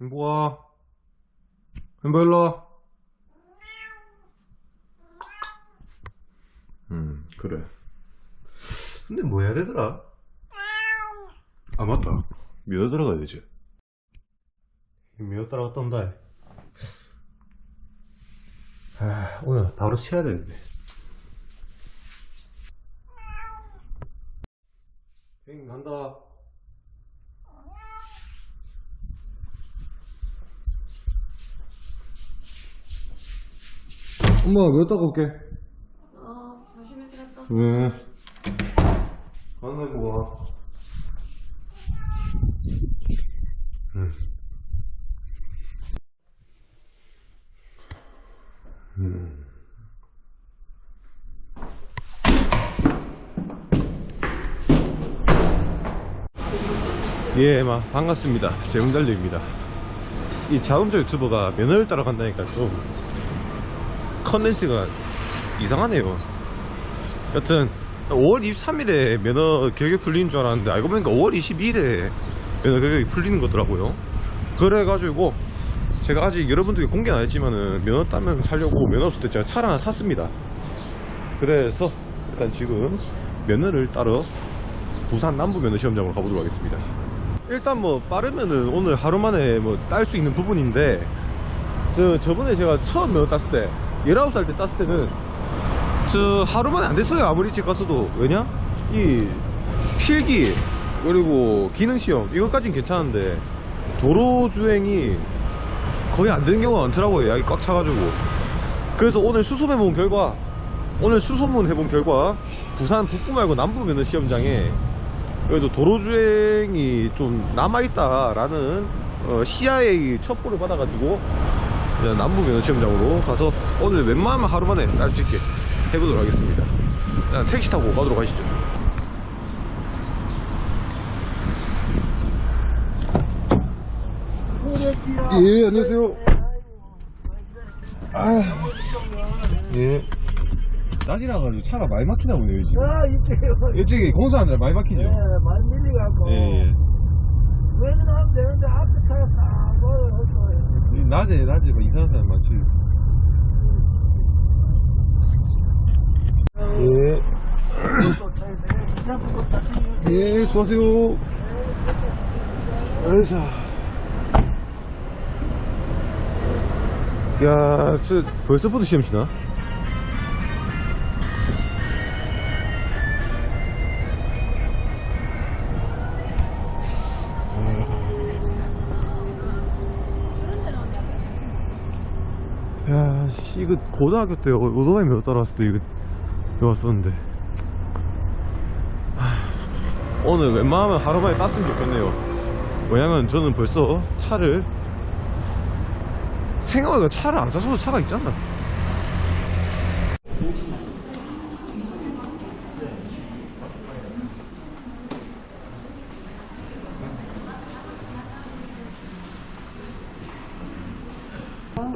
행복아. 행복 일로 와. 음, 그래. 근데 뭐 해야 되더라? 아, 맞다. 미어 들어가야 되지. 미어 따라갔다 온다. 해. 아, 오늘 바로 치야 되는데. 행 간다. 엄마, 몇 따가 올게. 어, 조심해서 갔다. 네. 가는 거야. 응. 음. 예, 막 반갑습니다. 재훈달리입니다. 이 자동차 유튜버가 면허를 따라간다니까 좀 컨텐츠가 이상하네요. 여튼 5월 23일에 면허 교육이 풀리는 줄 알았는데 알고 보니까 5월 22일에 면허 교육이 풀리는 거더라고요. 그래가지고 제가 아직 여러분들께 공개는 안 했지만은 면허 따면 살려고 면허 없을 때 제가 차를 하나 샀습니다. 그래서 일단 지금 면허를 따러 부산 남부 면허 시험장으로 가보도록 하겠습니다. 일단 뭐 빠르면은 오늘 하루 만에 뭐 딸 수 있는 부분인데 저 저번에 제가 처음 면허 땄을 때 19살 때 땄을 때는 저 하루 만에 안 됐어요 아무리 일찍 갔어도 왜냐? 이 필기 그리고 기능시험 이것까진 괜찮은데 도로주행이 거의 안 되는 경우가 많더라고요 약이 꽉 차가지고 그래서 오늘 수소해본 결과 오늘 수소문 해본 결과 부산 북부 말고 남부 면허 시험장에 그래도 도로주행이 좀 남아있다 라는 어, 시야의 첩보를 받아가지고 남부 면허 시험장으로 가서 오늘 웬만하면 하루 만에 딸 수 있게 해보도록 하겠습니다. 일단 택시 타고 가도록 하시죠. 예, 안녕하세요. 아, 예. 낮이라 가지고 차가 많이 막히나 보네요, 지금. 아, 이쪽에 이쪽에 공사하느라 많이 막히죠? 예, 많이 밀려갖고. 예, 예. 왜는 하면 되는데 앞에 차가 다 모여서. 이 낮에, 낮에 막 이상한 사람 많지. 예. 예, 수고하세요. 어이사. 야, 저 벌써부터 시험 치나? 이거 고등학교 때 오토바이 몇 따라왔을 때 이거 배웠었는데. 하, 오늘 웬만하면 하루 만에 땄으면 좋겠네요. 왜냐면 저는 벌써 차를 생각해보니까 차를 안 사서도 차가 있잖아.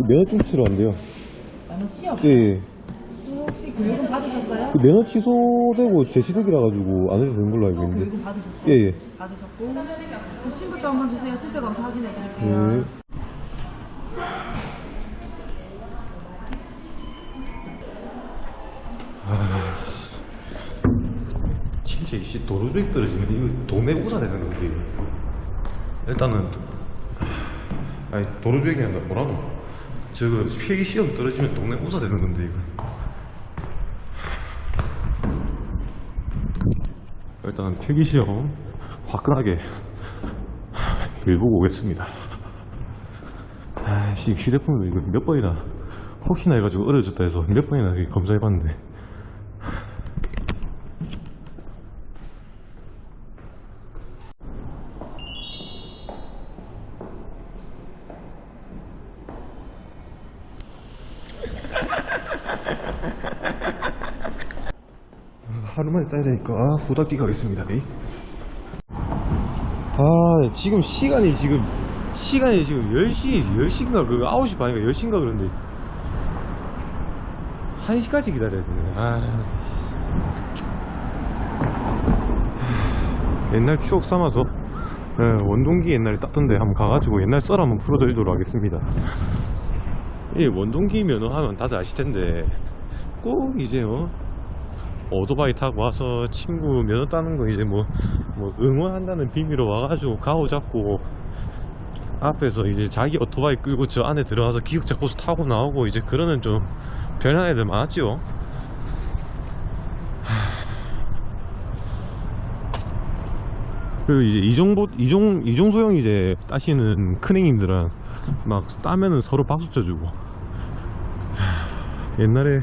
면허 좀 치러 왔는데요. 나는 시험. 예, 예. 혹시 교육은 받으셨어요? 그 면허 취소되고 재시득이라 가지고 안 해도 되는 걸로 알고 있는데. 교육은 받으셨어요? 예, 예. 받으셨고 그 신분증 한번 주세요. 실제 검사 확인해 드릴게요. 예. 아, 진짜 이씨 도로주행 떨어지면 이거 동네 우사 되는 건데 일단은 아니 도로주행이 아니라 뭐라노 저거 필기 시험 떨어지면 동네 우사 되는 건데 이거. 일단 필기 시험 화끈하게 일보고 오겠습니다. 아씨 휴대폰으로 이거 몇 번이나 혹시나 해가지고 어려졌다 해서 몇 번이나 검사해봤는데 하루 아, 후다기 가겠습니다 이. 아 지금 시간이 지금 시간이 지금 10시 10시인가 그 9시 반인가 10시인가 그런데 1시까지 기다려야 되네 아 씨. 옛날 추억 삼아서 예, 원동기 옛날에 땄던데 한번 가가지고 옛날 썰 한번 풀어드리도록 하겠습니다. 이 원동기 면허 하면 다들 아실 텐데 꼭 이제 어 오토바이 타고 와서 친구 면허 따는 거 이제 뭐, 뭐 응원한다는 비밀로 와가지고 가오 잡고 앞에서 이제 자기 오토바이 끌고 저 안에 들어가서 기억자 코스 타고 나오고 이제 그러는 좀 별난 애들 많았죠. 그리고 이제 이종보 이종 이종소 형 이제 따시는 큰행님들은 막 따면은 서로 박수 쳐주고 하, 옛날에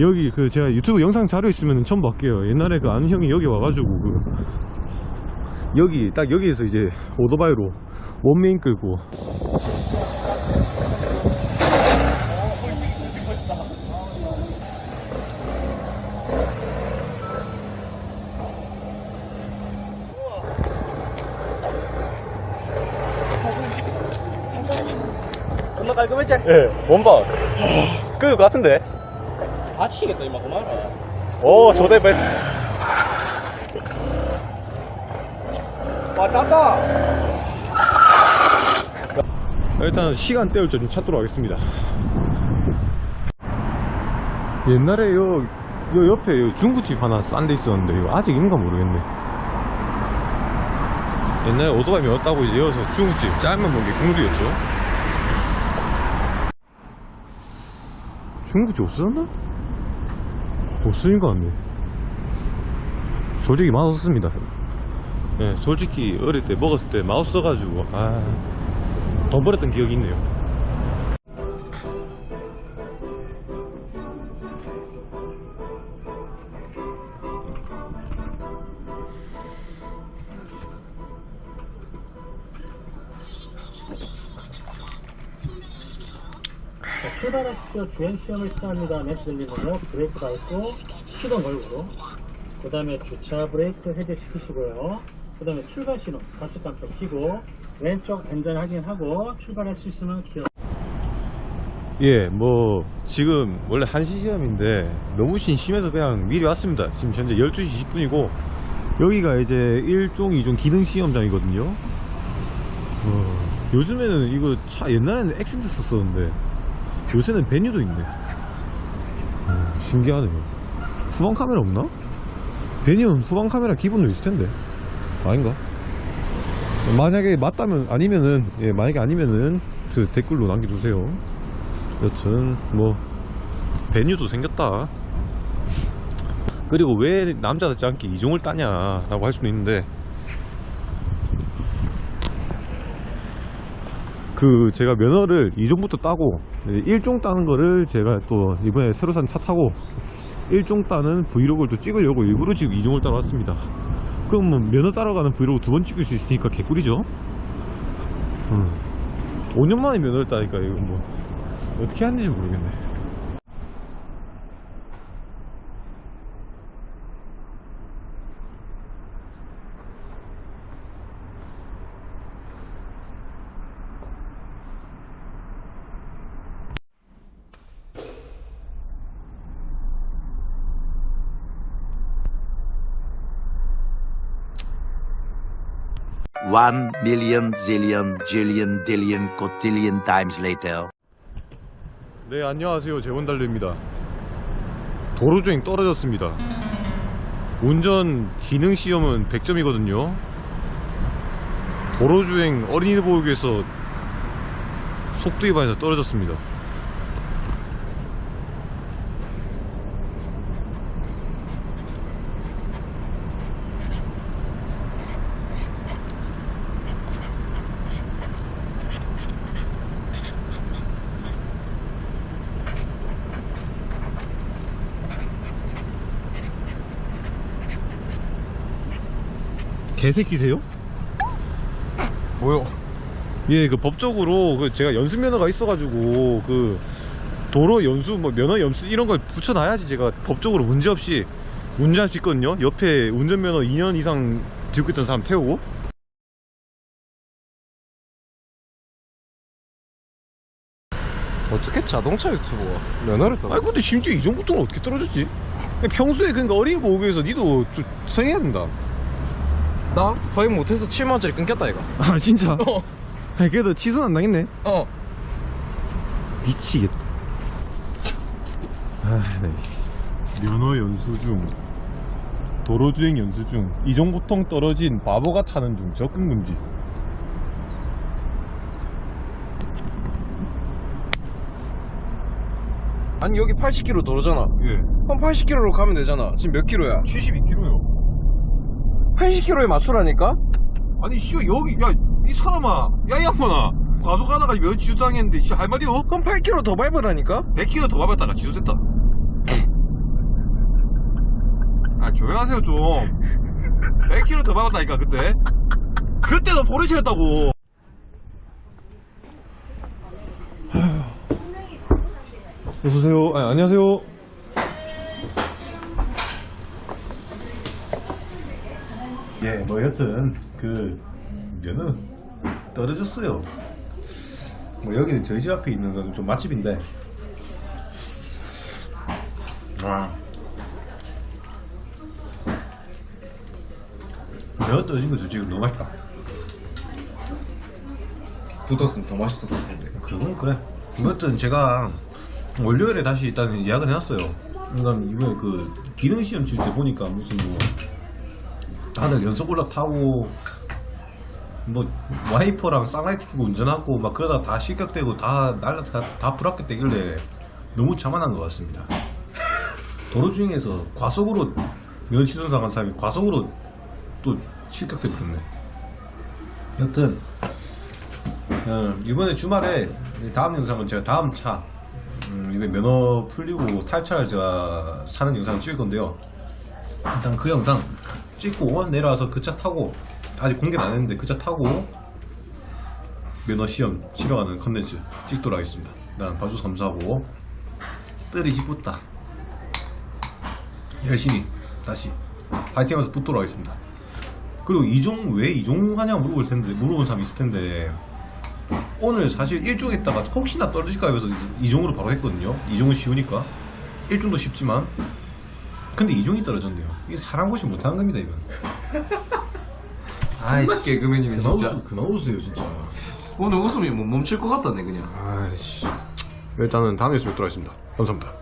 여기 그 제가 유튜브 영상 자료 있으면 첨부 할게요. 옛날에 그 아는 형이 여기 와가지고 그 여기 딱 여기에서 이제 오토바이로 원메인 끌고. 깔끔했지? 예 원박. 끌것 같은데 다치겠다 이마 그만 오 저대 배와 땄다 일단 시간 때울 때좀 찾도록 하겠습니다. 옛날에 요, 요 옆에 요 중국집 하나 싼 데 있었는데 이거 아직 있는가 모르겠네. 옛날에 오토바이 메웠다고 이제 여기서 중국집 짧은 먹기 국룰이었죠. 중국집 없었나? 없으신 것 같네. 솔직히 맛없었습니다. 예, 솔직히 어릴 때 먹었을 때 마우스 써가지고 아. 돈 버렸던 기억이 있네요. 자, 출발하시죠. 주행 시험을 시작합니다. 멘트 들리면요. 브레이크 밟고 시동 걸고 그 다음에 주차 브레이크 해제 시키시고요. 그 다음에 출발 신호 좌측간쪽 켜고 왼쪽 안전 확인하고 출발할 수 있으면 기어 예, 뭐 지금 원래 1시 시험인데 너무 심심해서 그냥 미리 왔습니다. 지금 현재 12시 20분이고 여기가 이제 1종, 2종 기능 시험장이거든요. 어, 요즘에는 이거 차 옛날에는 엑센트 썼었는데 요새는 베뉴도 있네. 어, 신기하네요. 후방 카메라 없나? 베뉴는 후방 카메라 기본으로 있을 텐데 아닌가? 만약에 맞다면 아니면은 예 만약에 아니면은 그 댓글로 남겨주세요. 여튼 뭐 베뉴도 생겼다 그리고 왜 남자답지 않게 이종을 따냐 라고 할 수는 있는데 그 제가 면허를 2종부터 따고 1종 따는 거를 제가 또 이번에 새로 산 차 타고 1종 따는 브이로그를 또 찍으려고 일부러 지금 2종을 따라왔습니다 그럼 뭐 면허 따라가는 브이로그 두 번 찍을 수 있으니까 개꿀이죠 음. 5년 만에 면허를 따니까 이거 뭐 어떻게 하는지 모르겠네. One million, zillion, jillion, dillion, cotillion times later. 네, 안녕하세요. 재원달려입니다. 도로주행 떨어졌습니다. 운전 기능 시험은 100점이거든요. 도로주행 어린이 보육에서 속도 위반에서 떨어졌습니다. 개새끼세요? 뭐요? 예, 그 법적으로 그 제가 연수 면허가 있어가지고 그 도로 연수 뭐 면허 연수 이런 걸 붙여놔야지 제가 법적으로 문제 없이 운전할 수 있거든요. 옆에 운전면허 2년 이상 들고 있던 사람 태우고. 어떻게 자동차 유튜버가 면허를 따 아니 근데 심지어 이 정도는 어떻게 떨어졌지? 평소에 그러니까 어린이 보호구에서 니도 좀 성해야 된다. 나 서행 못해서 7만원짜리 끊겼다 이거 아 진짜? 어. 아니 그래도 취소는 안 당했네 어 미치겠다 아, 네. 씨. 면허 연수 중 도로주행 연수 중 이종보통 떨어진 바보가 타는 중 접근 금지 아니 여기 80km 도로잖아 예 그럼 80km로 가면 되잖아 지금 몇 킬로야? 72km요 80km에 맞추라니까? 아니 씨 여기 야 이 사람아. 야 이 양반아. 과속하다가 몇 지주당했는데 씨, 할 말이요? 그럼 8km 더 밟으라니까? 100km 더 밟았다가 취소됐다. 아 조용하세요 좀. 100km 더 밟았다니까 그때. 그때도 포르쉐였다고. 어서오세요? 아, 안녕하세요 예, 뭐 여튼 그 면은 떨어졌어요. 뭐 여기 저희 집 앞에 있는 건 좀 맛집인데. 와. 면허 떨어진 거 솔직히 너무 맛있다. 붙었으면 더 맛있었을 텐데 그건 그래. 여튼 제가 월요일에 다시 일단 예약을 해놨어요. 그러니까 이번에 그 기능 시험 칠 때 보니까 무슨 뭐 다들 연속 올라 타고 뭐 와이퍼랑 쌍라이트 켜고 운전하고 막 그러다 다 실격되고 다 날라 다, 다 불합격 되길래 너무 자만한 것 같습니다. 도로 중에서 과속으로 면 취소 당한 사람이 과속으로 또 실격돼 버렸네. 여튼 어, 이번에 주말에 다음 영상은 제가 다음 차 음, 이거 면허 풀리고 탈차를 제가 사는 영상을 찍을 건데요. 일단 그 영상 찍고 내려와서 그 차 타고 아직 공개는 안 했는데 그 차 타고 면허 시험 치러 가는 컨텐츠 찍도록 하겠습니다. 일단 봐주셔서 감사하고 뜰이 짓붙다 열심히 다시 파이팅하면서 붙도록 하겠습니다. 그리고 이종 왜 이종 하냐 물어볼 텐데 물어본 사람 있을 텐데 오늘 사실 일종 했다가 혹시나 떨어질까 해서 이종으로 바로 했거든요. 이종은 쉬우니까 일종도 쉽지만 근데 이종이 떨어졌네요. 이게 사람 고시 못하는 겁니다 이건. 아이씨 개그맨이네 그만 진짜 웃, 그만 웃으세요 진짜. 오늘 웃음이 못 멈출 것 같다네 그냥 아이씨. 일단은 다음에 뵙도록 하겠습니다. 감사합니다.